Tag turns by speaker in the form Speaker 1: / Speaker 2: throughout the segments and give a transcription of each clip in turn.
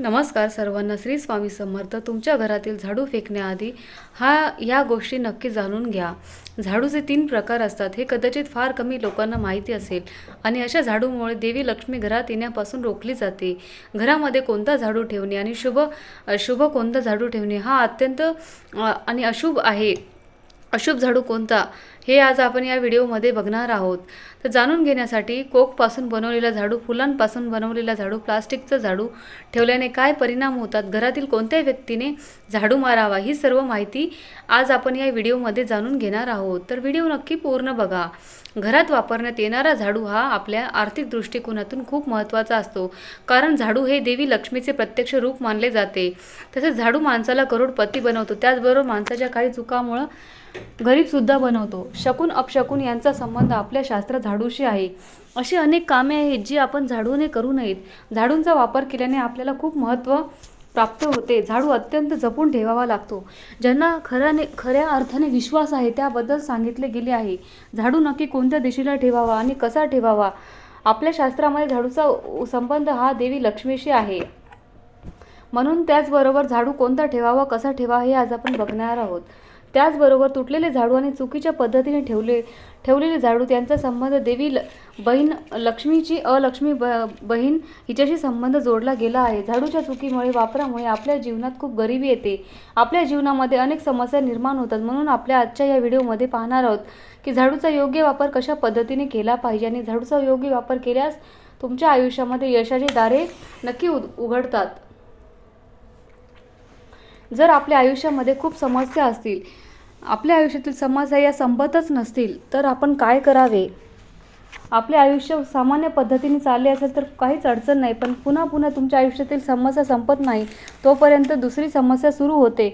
Speaker 1: नमस्कार सर्वांना. श्री स्वामी समर्थ तुमच्या घरातील झाडू फेकण्याआधी हा या गोष्टी नक्की जाणून घ्या. झाडूचे तीन प्रकार असतात. हे कदाचित फार कमी लोकांना माहिती असेल आणि अशा झाडूमुळे देवी लक्ष्मी घरात येण्यापासून रोखली जाते. घरामध्ये कोणता झाडू ठेवणे आणि शुभ शुभ कोणता झाडू ठेवणे हा अत्यंत आणि अशुभ आहे. अशुभ झाडू कोणता? हे आज आपण या व्हिडिओमध्ये बघणार आहोत. तर जाणून घेण्यासाठी कोकपासून बनवलेला झाडू फुलांपासून बनवलेला झाडू प्लास्टिकचं झाडू ठेवल्याने काय परिणाम होतात? घरातील कोणत्याही व्यक्तीने झाडू मारावा ही सर्व माहिती आज आपण या व्हिडिओमध्ये जाणून घेणार आहोत. तर व्हिडिओ नक्की पूर्ण बघा. घरात वापरण्यात येणारा झाडू हा आपल्या आर्थिक दृष्टिकोनातून खूप महत्त्वाचा असतो. कारण झाडू हे देवी लक्ष्मीचे प्रत्यक्ष रूप मानले जाते. तसेच झाडू माणसाला करोडपती बनवतो. त्याचबरोबर माणसाच्या काही चुकामुळं गरीबसुद्धा बनवतो. शकून अपशकून यांचा संबंध आपल्या शास्त्र झाडूशी आहे. अशी अनेक कामे आहेत जी आपण झाडूने करू नयेत. झाडूंचा वापर केल्याने आपल्याला खूप महत्त्व प्राप्त होते. झाडू अत्यंत जपून ठेवावा लागतो. ज्यांना खऱ्याने खऱ्या अर्थाने विश्वास आहे त्याबद्दल सांगितले गेले आहे. झाडू नक्की कोणत्या दिशेला ठेवावा आणि कसा ठेवावा? आपल्या शास्त्रामध्ये झाडूचा संबंध हा देवी लक्ष्मीशी आहे. म्हणून त्याचबरोबर झाडू कोणता ठेवावा कसा ठेवावा हे आज आपण बघणार आहोत. त्याचबरोबर तुटलेले झाडू आणि चुकीच्या पद्धतीने ठेवले ठेवलेले झाडू त्यांचा संबंध देवी ल बहीण लक्ष्मीची अलक्ष्मी ब बहीण हिच्याशी संबंध जोडला गेला आहे. झाडूच्या चुकीमुळे वापरामुळे आपल्या जीवनात खूप गरिबी येते. आपल्या जीवनामध्ये अनेक समस्या निर्माण होतात. म्हणून आपल्या आजच्या या व्हिडिओमध्ये पाहणार आहोत की झाडूचा योग्य वापर कशा पद्धतीने केला पाहिजे आणि झाडूचा योग्य वापर केल्यास तुमच्या आयुष्यामध्ये यशाचे दारे नक्की उघडतात. जर आपल्या आयुष्यामध्ये खूप समस्या असतील आपल्या आयुष्यातील समस्या या संपतच नसतील तर आपण काय करावे? आपले आयुष्य सामान्य पद्धतीने चालले असेल तर काहीच अडचण नाही पण पुन्हा पुन्हा तुमच्या आयुष्यातील समस्या संपत नाही तोपर्यंत दुसरी समस्या सुरू होते.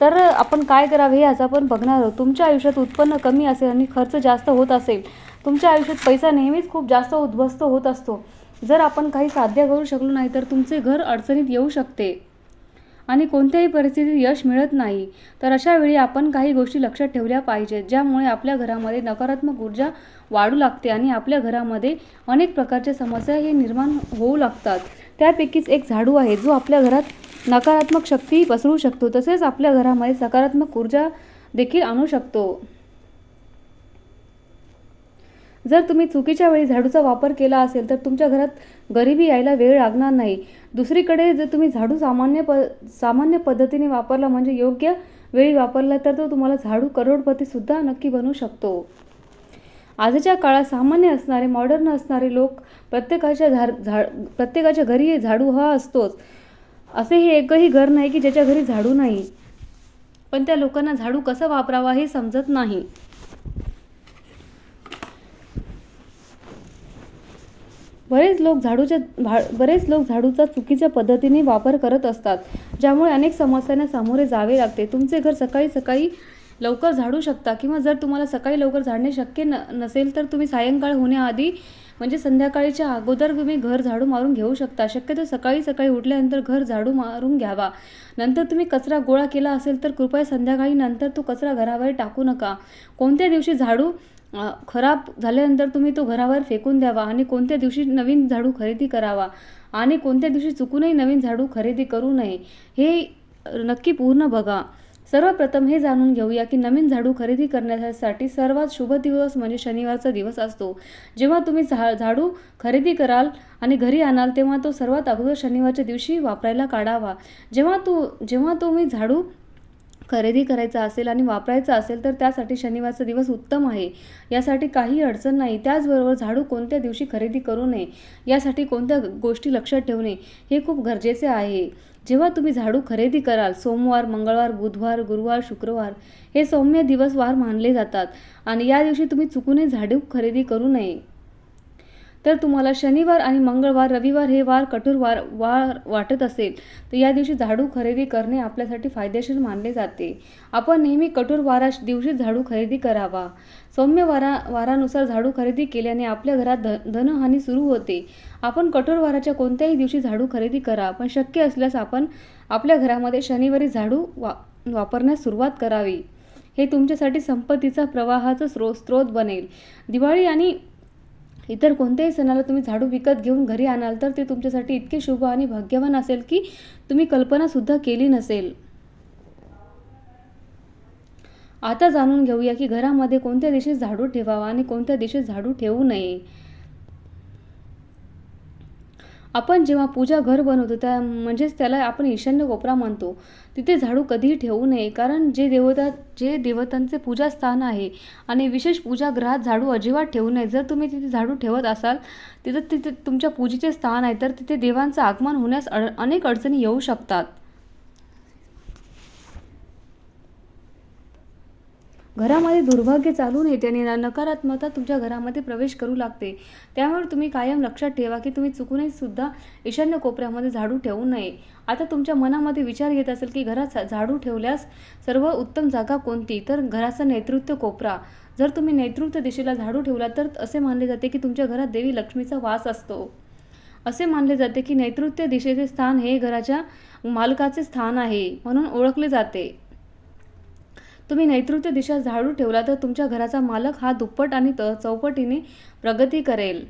Speaker 1: तर आपण काय करावे हे आज आपण बघणार आहोत. तुमच्या आयुष्यात उत्पन्न कमी असेल आणि खर्च जास्त होत असेल. तुमच्या आयुष्यात पैसा नेहमीच खूप जास्त उद्ध्वस्त होत असतो. जर आपण काही साध्य करू शकलो नाही तर तुमचे घर अडचणीत येऊ शकते. आणि कोणत्याही परिस्थितीत यश मिळत नाही. तर अशा वेळी आपण काही गोष्टी लक्षात ठेवल्या पाहिजेत ज्यामुळे आपल्या घरामध्ये नकारात्मक ऊर्जा वाढू लागते आणि आपल्या घरामध्ये अनेक प्रकारच्या समस्या हे निर्माण होऊ लागतात. त्यापैकीच एक झाडू आहे जो आपल्या घरात नकारात्मक शक्ती पसरू शकतो तसेच आपल्या घरामध्ये सकारात्मक ऊर्जा देखील आणू शकतो. जर तुम्ही चुकीच्या वेळी झाडूचा वापर केला असेल तर तुमच्या घरात गरिबी यायला वेळ लागणार नाही. दुसरीकडे जर तुम्ही झाडू सामान्य प सामान्य पद्धतीने वापरला म्हणजे योग्य वेळी वापरला तर तो तुम्हाला झाडू करोडपतीसुद्धा नक्की बनवू शकतो. आजच्या काळात सामान्य असणारे मॉडर्न असणारे लोक प्रत्येकाच्या झाड झाड प्रत्येकाच्या घरी झाडू हा असतोच. असे हे एकही घर नाही की ज्याच्या घरी झाडू नाही. पण त्या लोकांना झाडू कसं वापरावा हे समजत नाही. बरेच लोक झाडूच्या भा बरेच लोक झाडूचा चुकीच्या पद्धतीने वापर करत असतात ज्यामुळे अनेक समस्यांना सामोरे जावे लागते. तुमचे घर सकाळी सकाळी लवकर झाडू शकता किंवा जर तुम्हाला सकाळी लवकर झाडणे शक्य न नसेल तर तुम्ही सायंकाळ होण्याआधी म्हणजे संध्याकाळीच्या अगोदर तुम्ही घर झाडू मारून घेऊ शकता. शक्यतो सकाळी सकाळी उठल्यानंतर घर झाडू मारून घ्यावा. नंतर तुम्ही कचरा गोळा केला असेल तर कृपया संध्याकाळी नंतर तो कचरा घराबाहेर टाकू नका. कोणत्या दिवशी झाडू खराब झाल्यानंतर तुम्ही तो घरावर फेकून द्यावा आणि कोणत्या दिवशी नवीन झाडू खरेदी करावा आणि कोणत्या दिवशी चुकूनही नवीन झाडू खरेदी करू नये हे नक्की पूर्ण बघा. सर्वप्रथम हे जाणून घेऊया की नवीन झाडू खरेदी करण्यासाठी सर्वात शुभ दिवस म्हणजे शनिवारचा दिवस असतो. जेव्हा तुम्ही झा झाडू खरेदी कराल आणि घरी आणाल तेव्हा तो सर्वात अगोदर शनिवारच्या दिवशी वापरायला काढावा. जेव्हा तू जेव्हा तुम्ही झाडू खरेदी करायचा असेल आणि वापरायचा असेल तर त्यासाठी शनिवारचा दिवस उत्तम आहे. यासाठी काही अडचण नाही. त्याचबरोबर झाडू कोणत्या दिवशी खरेदी करू नये? यासाठी कोणत्या गोष्टी लक्षात ठेवणे? हे खूप गरजेचे आहे. जेव्हा तुम्ही झाडू खरेदी कराल सोमवार मंगळवार बुधवार गुरुवार शुक्रवार हे सौम्य दिवस वार मानले जातात. आणि या दिवशी तुम्ही चुकूनही झाडू खरेदी करू नये. तर तुम्हाला शनिवार आणि मंगळवार रविवार हे वार कठोर वार वार वाटत असेल तर या दिवशी झाडू खरेदी करणे आपल्यासाठी फायदेशीर मानले जाते. आपण नेहमी कठोर वारा दिवशी झाडू खरेदी करावा. सौम्य वारा वारानुसार झाडू खरेदी केल्याने आपल्या घरात ध धनहानी सुरू होते. आपण कठोर वाराच्या कोणत्याही दिवशी झाडू खरेदी करा पण शक्य असल्यास आपण आपल्या घरामध्ये शनिवारी झाडू वा वापरण्यास सुरुवात करावी. हे तुमच्यासाठी संपत्तीचा प्रवाहाचा स्रो स्रोत बनेल. दिवाळी आणि इतर कोणत्याही सणाला तुम्ही झाडू विकत घेऊन घरी आणाल तर ते तुमच्यासाठी इतके शुभ आणि भाग्यवान असेल की तुम्ही कल्पनासुद्धा केली नसेल. आता जाणून घेऊया की घरामध्ये कोणत्या दिवशी झाडू ठेवावा आणि कोणत्या दिवशी झाडू ठेवू नये. आपण जेव्हा पूजा घर बनवतो त्या म्हणजेच त्याला आपण ईशान्य कोपरा म्हणतो. तिथे झाडू कधीही ठेवू नये कारण जे देवता जे देवतांचे पूजा स्थान आहे आणि विशेष पूजागृहात झाडू अजिबात ठेवू नये. जर तुम्ही तिथे झाडू ठेवत असाल तिथं तिथे तुमच्या पूजेचे स्थान आहे तर तिथे देवांचं आगमन होण्यास अड अनेक अडचणी येऊ शकतात. घरामध्ये दुर्भाग्य चालू नये. त्याने नकारात्मकता तुमच्या घरामध्ये प्रवेश करू लागते. त्यामुळे तुम्ही कायम लक्षात ठेवा की तुम्ही चुकूनही सुद्धा ईशान्य कोपऱ्यामध्ये झाडू ठेवू नये. आता तुमच्या मनामध्ये विचार येत असेल की घरात झाडू ठेवल्यास सर्व उत्तम जागा कोणती? तर घराचा नेतृत्व कोपरा. जर तुम्ही नैऋत्य दिशेला झाडू ठेवला तर असे मानले जाते की तुमच्या घरात देवी लक्ष्मीचा वास असतो. असे मानले जाते की नैऋत्य दिशेचे स्थान हे घराच्या मालकाचे स्थान आहे म्हणून ओळखले जाते. तुम्ही नैऋत्य दिशा झाडू ठेवला तर तुमच्या घराचा मालक हा दुप्पट आणि त चौपटीने प्रगती करेल.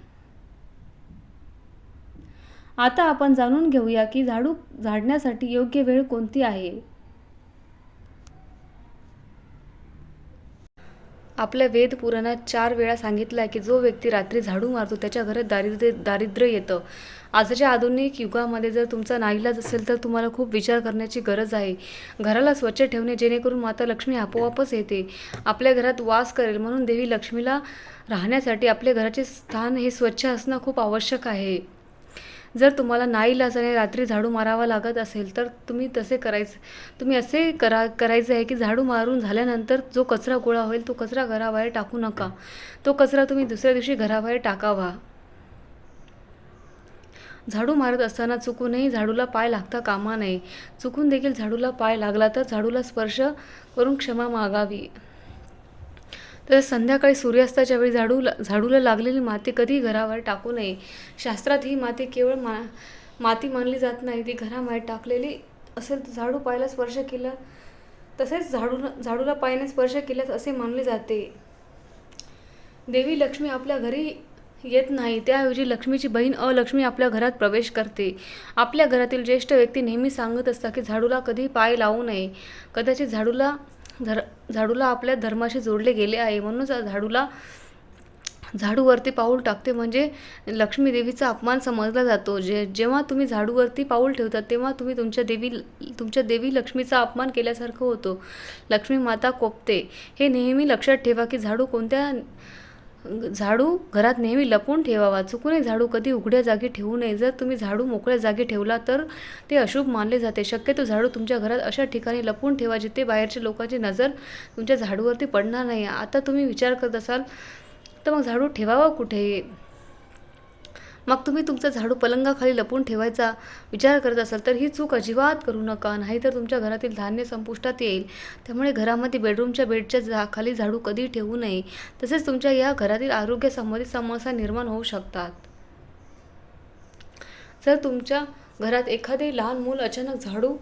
Speaker 1: आता आपण जाणून घेऊया की झाडू झाडण्यासाठी योग्य वेळ कोणती आहे? आपल्या वेद पुराणात चार वेळा सांगितलं आहे की जो व्यक्ती रात्री झाडू मारतो त्याच्या घरात दारिद्र्य दारिद्र्य येतं. आजच्या आधुनिक युगामध्ये जर तुमचा नाईलाज असेल तर तुम्हाला खूप विचार करण्याची गरज आहे. घराला स्वच्छ ठेवणे जेणेकरून माता लक्ष्मी आपोआपच येते. आपल्या घरात वास करेल म्हणून देवी लक्ष्मीला राहण्यासाठी आपल्या घराचे स्थान हे स्वच्छ असणं खूप आवश्यक आहे. जर तुम्हाला नाईलाजाने रात्री झाडू मारावा लागत असेल तर तुम्ही तसे करायचं तुम्ही असे करा करायचे आहे की झाडू मारून झाल्यानंतर जो कचरा गोळा होईल तो कचरा घराबाहेर टाकू नका. तो कचरा तुम्ही दुसऱ्या दिवशी घराबाहेर टाकावा. झाडू मारत असताना चुकूनही झाडूला पाय लागता कामा नये. चुकून देखील झाडूला पाय लागला तर झाडूला स्पर्श करून क्षमा मागावी. तर संध्याकाळी सूर्यास्ताच्या वेळी झाडू झाडूला लागलेली माती कधीही घरावर टाकू नये. शास्त्रात ही माती केवळ मा माती मानली जात नाही ती घराबाहेर टाकलेली असेल तर झाडू पायाला स्पर्श केला तसेच झाडू झाडूला पायाने स्पर्श केल्यास असे मानले जाते. देवी लक्ष्मी आपल्या घरी येत नाही त्याऐवजी लक्ष्मीची बहीण अलक्ष्मी आपल्या घरात प्रवेश करते. आपल्या घरातील ज्येष्ठ व्यक्ती नेहमी सांगत असतात की झाडूला कधी पाय लावू नये. कदाचित झाडूला धर झाडूला आपल्या धर्माशी जोडले गेले आहे. म्हणूनच झाडूला झाडूवरती पाऊल टाकते म्हणजे लक्ष्मी देवीचा अपमान समजला जातो. जे जेव्हा तुम्ही झाडूवरती पाऊल ठेवता तेव्हा तुम्ही तुमच्या देवी तुमच्या देवी लक्ष्मीचा अपमान केल्यासारखं होतो. लक्ष्मी माता कोपते. हे नेहमी लक्षात ठेवा की झाडू कोणत्या झाडू घरात नेहमी लपवून ठेवावा. चुकूनही झाडू कधी उघड्या जागी ठेवू नये. जर तुम्ही झाडू मोकळ्या जागी ठेवला तर ते अशुभ मानले जाते. शक्यतो झाडू तुमच्या घरात अशा ठिकाणी लपवून ठेवा जिथे बाहेरच्या लोकांची नजर तुमच्या झाडूवरती पडणार नाही. आता तुम्ही विचार करत असाल तर मग झाडू ठेवावा कुठे? मग तुम्ही तुमचा झाडू पलंगाखाली लपून ठेवायचा विचार करत असाल तर ही चूक अजिबात करू नका. नाहीतर तुमच्या घरातील धान्य संपुष्टात येईल. त्यामुळे घरामध्ये बेडरूमच्या बेडच्या जा खाली झाडू कधी ठेवू नये. तसेच तुमच्या या घरातील आरोग्यासंबंधित समस्या निर्माण होऊ शकतात. जर तुमच्या घरात एखादे लहान मूल अचानक झाडू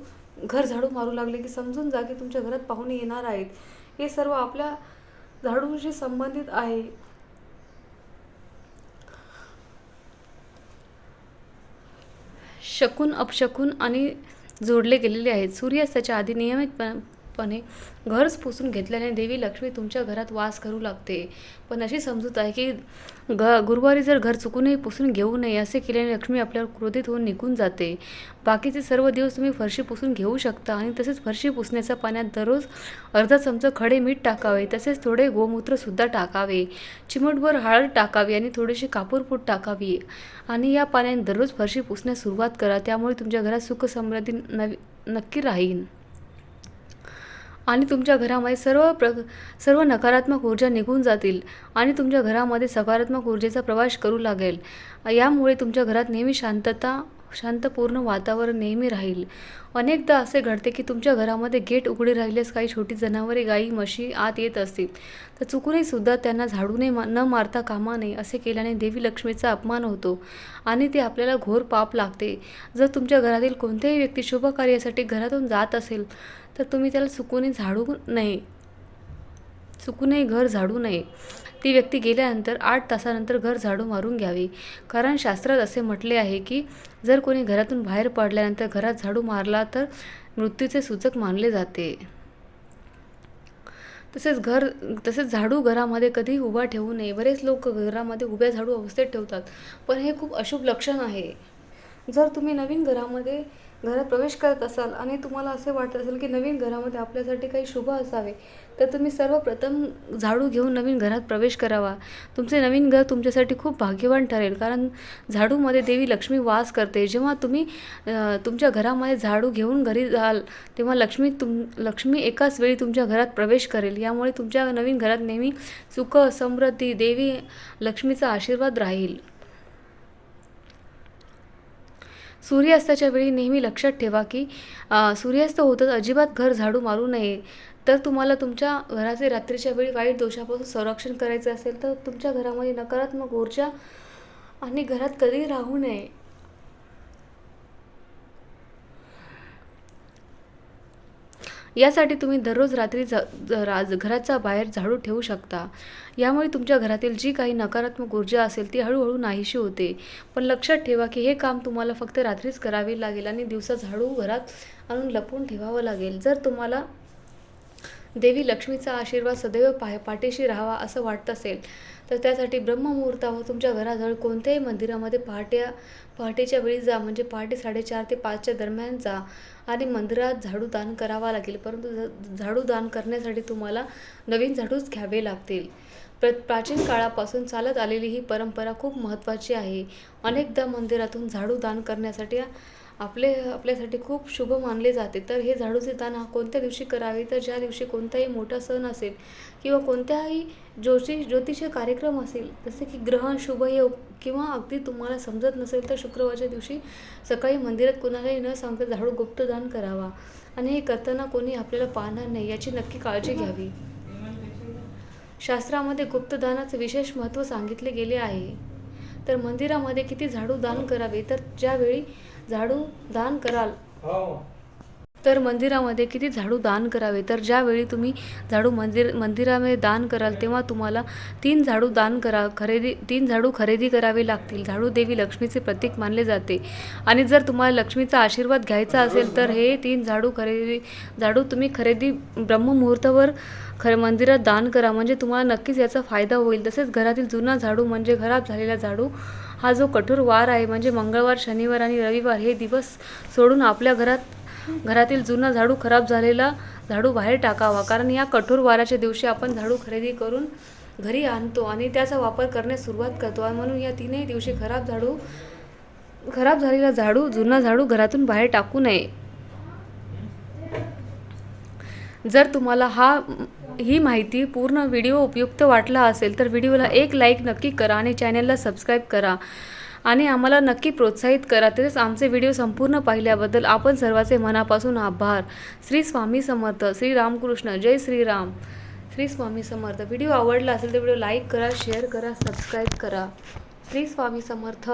Speaker 1: घर झाडू मारू लागले की समजून जा की तुमच्या घरात पाहुणे येणार आहेत. हे सर्व आपल्या झाडूंशी संबंधित आहे. शकून अपशकून आणि जोडले गेलेले आहेत. सूर्यास्ताच्या आधी नियमितपणे घर पुसून घेतल्याने देवी लक्ष्मी तुमच्या घरात वास करू लागते. पण अशी समजूत आहे की ग गुरुवारी जर घर चुकूनही पुसून घेऊ नये असे केल्याने लक्ष्मी आपल्यावर क्रोधित होऊन निघून जाते. बाकीचे सर्व दिवस तुम्ही फरशी पुसून घेऊ शकता आणि तसेच फरशी पुसण्याच्या पाण्यात दररोज अर्धा चमचा खडे मीठ टाकावे तसेच थोडे गोमूत्रसुद्धा टाकावे. चिमटभर हळद टाकावी आणि थोडीशी कापूरपूट टाकावी. आणि या पाण्याने दररोज फरशी पुसण्यास सुरुवात करा त्यामुळे तुमच्या घरात सुख समृद्धी नवी नक्की राहील आणि तुमच्या घरामध्ये सर्व प्र सर्व नकारात्मक ऊर्जा निघून जातील आणि तुमच्या घरामध्ये सकारात्मक ऊर्जेचा प्रवास करू लागेल. यामुळे तुमच्या घरात नेहमी शांतता शांतपूर्ण वातावरण नेहमी राहील. अनेकदा असे घडते की तुमच्या घरामध्ये गेट उघडे राहिल्यास काही छोटी जनावरे गाई म्हशी आत येत असतील. तर चुकूनही सुद्धा त्यांना झाडूने मा न मारता कामा नये असे केल्याने देवी लक्ष्मीचा अपमान होतो आणि ते आपल्याला घोर पाप लागते. जर तुमच्या घरातील कोणत्याही व्यक्ती शुभ कार्यासाठी घरातून जात असेल तर तुम्ही त्याला चुकूनही झाडू नये. चुकूनही घर झाडू नये. ती व्यक्ती गेल्यानंतर आठ तासानंतर घर झाडू मारून घ्यावे. कारण शास्त्रात असे म्हटले आहे की जर कोणी घरातून बाहेर पडल्यानंतर घरात झाडू मारला तर मृत्यूचे सूचक मानले जाते. तसेच घर तसेच झाडू घरामध्ये कधी उभा ठेवू नये. बरेच लोक घरामध्ये उभ्या झाडू अवस्थेत ठेवतात. पण हे खूप अशुभ लक्षण आहे. जर तुम्ही नवीन घरामध्ये घरात प्रवेश करत असाल आणि तुम्हाला असे वाटत असेल की नवीन घरामध्ये आपल्यासाठी काही शुभ असावे तर तुम्ही सर्वप्रथम झाडू घेऊन नवीन घरात प्रवेश करावा. तुमचे नवीन घर तुमच्यासाठी खूप भाग्यवान ठरेल कारण झाडूमध्ये देवी लक्ष्मी वास करते. जेव्हा तुम्ही तुमच्या घरामध्ये झाडू घेऊन घरी जाल तेव्हा लक्ष्मी तुम लक्ष्मी एकाच वेळी तुमच्या घरात प्रवेश करेल. यामुळे तुमच्या नवीन घरात नेहमी सुख समृद्धी देवी लक्ष्मीचा आशीर्वाद राहील. सूर्यास्ताच्या वेळी नेहमी लक्षात ठेवा की सूर्यास्त होतच अजिबात घर झाडू मारू नये. तर तुम्हाला तुमच्या घराचे रात्रीच्या वेळी वाईट दोषापासून संरक्षण करायचं असेल तर तुमच्या घरामध्ये नकारात्मक ऊर्जा आणि घरात कधी राहू नये. यासाठी तुम्ही दररोज रात्री झ ज- राज घराच्या बाहेर झाडू ठेवू शकता. यामुळे तुमच्या घरातील जी काही नकारात्मक ऊर्जा असेल ती हळूहळू नाहीशी होते. पण लक्षात ठेवा की हे काम तुम्हाला फक्त रात्रीच करावे लागेल आणि दिवसा झाडू घरात आणून लपवून ठेवावं लागेल. जर तुम्हाला देवी लक्ष्मीचा आशीर्वाद सदैव पाय पाठीशी राहावा असं वाटत असेल तर त्यासाठी ब्रह्ममुहूर्तावर तुमच्या घराजवळ कोणत्याही मंदिरामध्ये पहाटे पहाटेच्या वेळी जा म्हणजे पहाटे साडेचार ते पाचच्या दरम्यान जा. आणि मंदिरात झाडू दान करावा लागेल परंतु झाडू दान करण्यासाठी तुम्हाला नवीन झाडूच घ्यावे लागतील. प्र प्राचीन काळापासून चालत आलेली ही परंपरा खूप महत्त्वाची आहे. अनेकदा मंदिरातून झाडू दान करण्यासाठी आपले आपल्यासाठी खूप शुभ मानले जाते. तर हे झाडूचे दान हा कोणत्या दिवशी करावे? तर ज्या दिवशी कोणताही मोठा सण असेल किंवा कोणत्याही ज्योतिष ज्योतिष कार्यक्रम असेल जसे की ग्रहण शुभयोग किंवा अगदी तुम्हाला समजत नसेल तर शुक्रवारच्या दिवशी सकाळी मंदिरात कोणालाही न सांगता झाडू गुप्तदान करावा आणि हे करताना कोणी आपल्याला पाहणार नाही याची नक्की काळजी घ्यावी. शास्त्रामध्ये गुप्तदानाचे विशेष महत्त्व सांगितले गेले आहे. तर मंदिरामध्ये किती झाडू दान करावे? तर ज्यावेळी झाडू दान कराल. हो. तर मंदिरामध्ये किती झाडू दान करावे? तर ज्यावेळी तुम्ही झाडू मंदिर मंदिरामध्ये दान कराल तेव्हा तुम्हाला तीन झाडू दान करा खरेदी तीन झाडू खरेदी करावे लागतील. झाडू देवी लक्ष्मीचे प्रतीक मानले जाते. आणि जर तुम्हाला लक्ष्मीचा आशीर्वाद घ्यायचा असेल तर हे तीन झाडू खरेदी झाडू तुम्ही खरेदी ब्रह्ममुहूर्तावर खरं मंदिरात दान करा. म्हणजे तुम्हाला नक्कीच याचा फायदा होईल. तसेच घरातील जुना झाडू म्हणजे खराब झालेला झाडू हा जो कठोर वार आहे म्हणजे मंगळवार शनिवार आणि रविवार हे दिवस सोडून आपल्या घरात घरातील जुना झाडू खराब झालेला झाडू बाहेर टाकावा. कारण या कठोर वाराच्या दिवशी आपण झाडू खरेदी करून घरी आणतो आणि त्याचा वापर करण्यास सुरुवात करतो. आणि म्हणून या तीनही दिवशी खराब झाडू खराब झालेला झाडू जुना झाडू घरातून बाहेर टाकू नये. जर तुम्हाला हा ही माहिती पूर्ण व्हिडिओ उपयुक्त वाटला असेल तर व्हिडिओला एक लाईक नक्की करा आणि चॅनलला सबस्क्राईब करा. आणि आम्हाला नक्की प्रोत्साहित करा. तसेच आमचे व्हिडिओ संपूर्ण पाहिल्याबद्दल आपण सर्वांचे मनापासून आभार. श्री स्वामी समर्थ श्री रामकृष्ण जय श्रीराम श्री स्वामी समर्थ. व्हिडिओ आवडला असेल तर व्हिडिओ लाईक करा शेअर करा सबस्क्राईब करा. श्री स्वामी समर्थ.